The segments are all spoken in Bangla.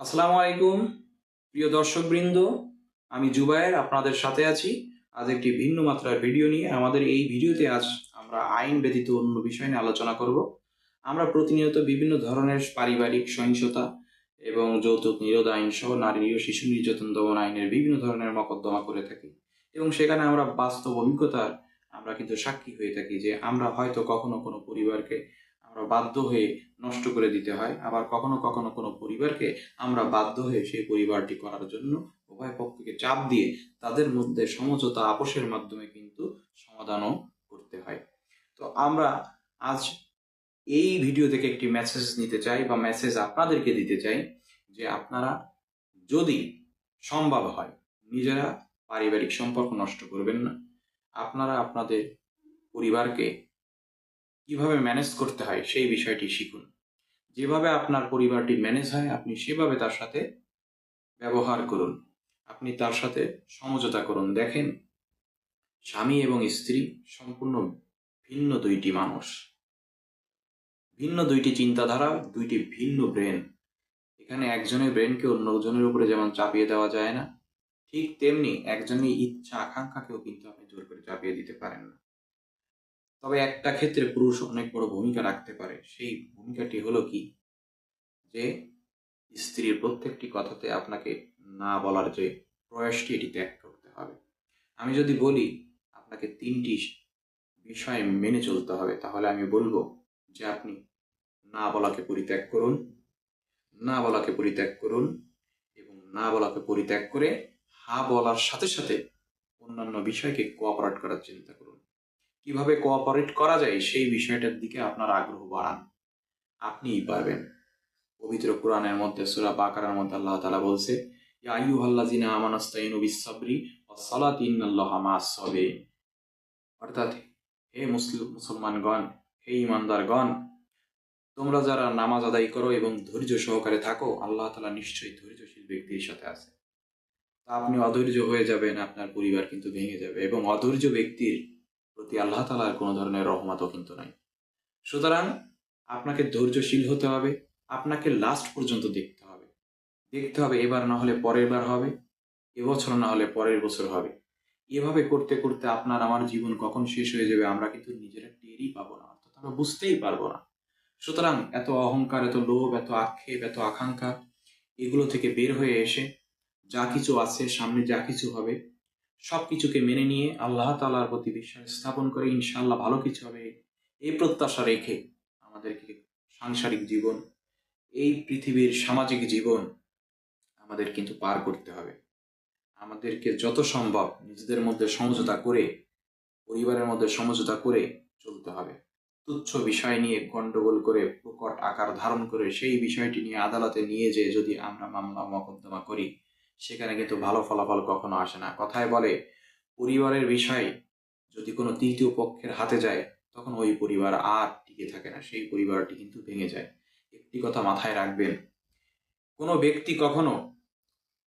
আসসালামু আলাইকুম, প্রিয় দর্শকবৃন্দ। আমি জুবায়ের, আপনাদের সাথে আছি। আজ একটি ভিন্ন মাত্রার ভিডিও নিয়ে আমাদের এই ভিডিওতে আজ আমরা আইন ব্যতীত অন্য বিষয় নিয়ে আলোচনা করব। আমরা প্রতিনিয়ত বিভিন্ন ধরনের পারিবারিক সহিংসতা এবং যৌতুক নিরোধ আইন সহ নারী ও শিশু নির্যাতন দমন আইনের বিভিন্ন ধরনের মকদ্দমা করে থাকি এবং সেখানে আমরা বাস্তব অভিজ্ঞতার আমরা কিন্তু সাক্ষী হয়ে থাকি যে আমরা হয়তো কখনো কোনো পরিবারকে আমরা বাধ্য হয়ে নষ্ট করে দিতে হয়। আবার কখনো কখনো কোনো পরিবারকে আমরা বাধ্য হয়ে সেই পরিবারটি করার জন্য উভয় পক্ষকে চাপ দিয়ে তাদের মধ্যে সমঝোতা আপোষের মাধ্যমে কিন্তু সমাধানও করতে হয়। তো আমরা আজ এই ভিডিও থেকে একটি মেসেজ নিতে চাই বা মেসেজ আপনাদেরকে দিতে চাই যে আপনারা যদি সম্ভব হয় নিজেরা পারিবারিক সম্পর্ক নষ্ট করবেন না, আপনারা আপনাদের পরিবারকে কীভাবে ম্যানেজ করতে হয় সেই বিষয়টি শিখুন। যেভাবে আপনার পরিবারটি ম্যানেজ হয়, আপনি সেভাবে তার সাথে ব্যবহার করুন। আপনি তার সাথে সমঝোতা করুন। দেখেন, স্বামী এবং স্ত্রী সম্পূর্ণ ভিন্ন দুইটি মানুষ। ভিন্ন দুইটি চিন্তাধারা, দুইটি ভিন্ন ব্রেন এখানে একজনের ব্রেনকে অন্যজনের উপরে যেমন চাপিয়ে দেওয়া যায় না, ঠিক তেমনি একজনের ইচ্ছা, আকাঙ্ক্ষাকেও কিন্তু আপনি জোর করে চাপিয়ে দিতে পারেন না। তবে একটা ক্ষেত্রে পুরুষ অনেক বড় ভূমিকা রাখতে পারে। সেই ভূমিকাটি হলো কি? যে স্ত্রীর প্রত্যেকটি কথাতে আপনাকে না বলার যে প্রয়াসটি এটি ত্যাগ করতে হবে। আমি যদি বলি আপনাকে তিনটি বিষয় মেনে চলতে হবে, তাহলে আমি বলব যে আপনি না বলাকে পরিত্যাগ করুন, না বলাকে পরিত্যাগ করুন এবং না বলাকে পরিত্যাগ করে হা বলার সাথে সাথে অন্যান্য বিষয়কে কোঅপারেট করার চিন্তা করুন। কীভাবে কোঅপারেট করা যায় সেই বিষয়টার দিকে আপনার আগ্রহ বাড়ান। আপনিই পারবেন। পবিত্র কোরআনের মধ্যে, সুরা বাকারার মধ্যে আল্লাহ তালা বলছে, ইয়া আইয়ুহাল্লাযিনা আমানাস্তাইনু বিস-সাবরি ওয়াস-সালাতি ইন্নাল্লাহা মা'আস-সাবিরিন অর্থাৎ, হে মুসলিম মুসলমানগণ, হে ইমানদারগণ তোমরা যারা নামাজ আদায় করো এবং ধৈর্য সহকারে থাকো, আল্লাহ তালা নিশ্চয়ই ধৈর্যশীল ব্যক্তির সাথে আছে। তা আপনি অধৈর্য হয়ে যাবেন, আপনার পরিবার কিন্তু ভেঙে যাবে এবং অধৈর্য ব্যক্তির প্রতি আল্লাহ তালার কোনো ধরনের রহমতও কিন্তু নাই। সুতরাং আপনাকে ধৈর্যশীল হতে হবে, আপনাকে লাস্ট পর্যন্ত দেখতে হবে। দেখতে হবে এবার না হলে পরের বার হবে, এবছর না হলে পরের বছর হবে। এভাবে করতে করতে আপনার আমার জীবন কখন শেষ হয়ে যাবে আমরা কিন্তু নিজেরা টেরই পাবো না, অর্থাৎ আমরা বুঝতেই পারব না। সুতরাং এত অহংকার, এত লোভ, এত আক্ষেপ, এত আকাঙ্ক্ষা, এগুলো থেকে বের হয়ে এসে যা কিছু আছে, সামনে যা কিছু হবে সব কিছুকে মেনে নিয়ে আল্লাহ তালার প্রতি বিশ্বাস স্থাপন করে ইনশাল্লাহ ভালো কিছু হবে। এই প্রত্যাশা রেখে আমাদেরকে সাংসারিক জীবন, এই পৃথিবীর সামাজিক জীবন আমাদের কিন্তু পার করতে হবে। আমাদেরকে যত সম্ভব নিজেদের মধ্যে সমঝোতা করে, পরিবারের মধ্যে সমঝোতা করে চলতে হবে। তুচ্ছ বিষয় নিয়ে গন্ডগোল করে, প্রকট আকার ধারণ করে সেই বিষয়টি নিয়ে আদালতে নিয়ে যে যদি আমরা মামলা, মকদ্দমা করি সেখানে কিন্তু ভালো ফলাফল কখনো আসে না। কথায় বলে, পরিবারের বিষয় যদি কোনো তৃতীয় পক্ষের হাতে যায়, তখন ওই পরিবার আর টিকে থাকে না। সেই পরিবারটি কিন্তু ভেঙে যায়। একটি কথা মাথায় রাখবেন, কোনো ব্যক্তি কখনো,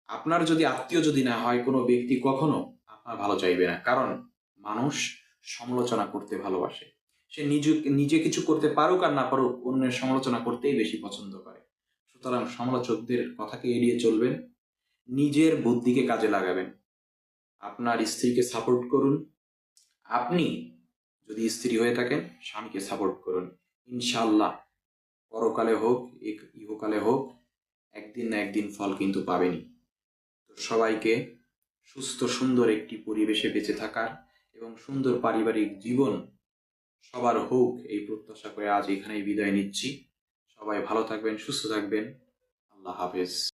আপনার যদি আত্মীয় যদি না হয়, কোনো ব্যক্তি কখনো আপনার ভালো চাইবে না। কারণ মানুষ সমালোচনা করতে ভালোবাসে। সে নিজে নিজে কিছু করতে পারুক আর না পারুক, অন্যের সমালোচনা করতেই বেশি পছন্দ করে। সুতরাং সমালোচকদের কথাকে এড়িয়ে চলবেন। নিজের বুদ্ধিকে কাজে লাগাবেন। আপনার স্ত্রীকে সাপোর্ট করুন। আপনি যদি স্ত্রী হয়ে থাকেন, স্বামীকে সাপোর্ট করুন। ইনশাল্লাহ পরকালে হোক ইহকালে হোক, একদিন না একদিন ফল কিন্তু পাবেনই। তো সবাইকে সুস্থ, সুন্দর একটি পরিবেশে বেঁচে থাকার এবং সুন্দর পারিবারিক জীবন সবার হোক এই প্রত্যাশা করে আজ এখানেই বিদায় নিচ্ছি। সবাই ভালো থাকবেন, সুস্থ থাকবেন। আল্লাহ হাফেজ।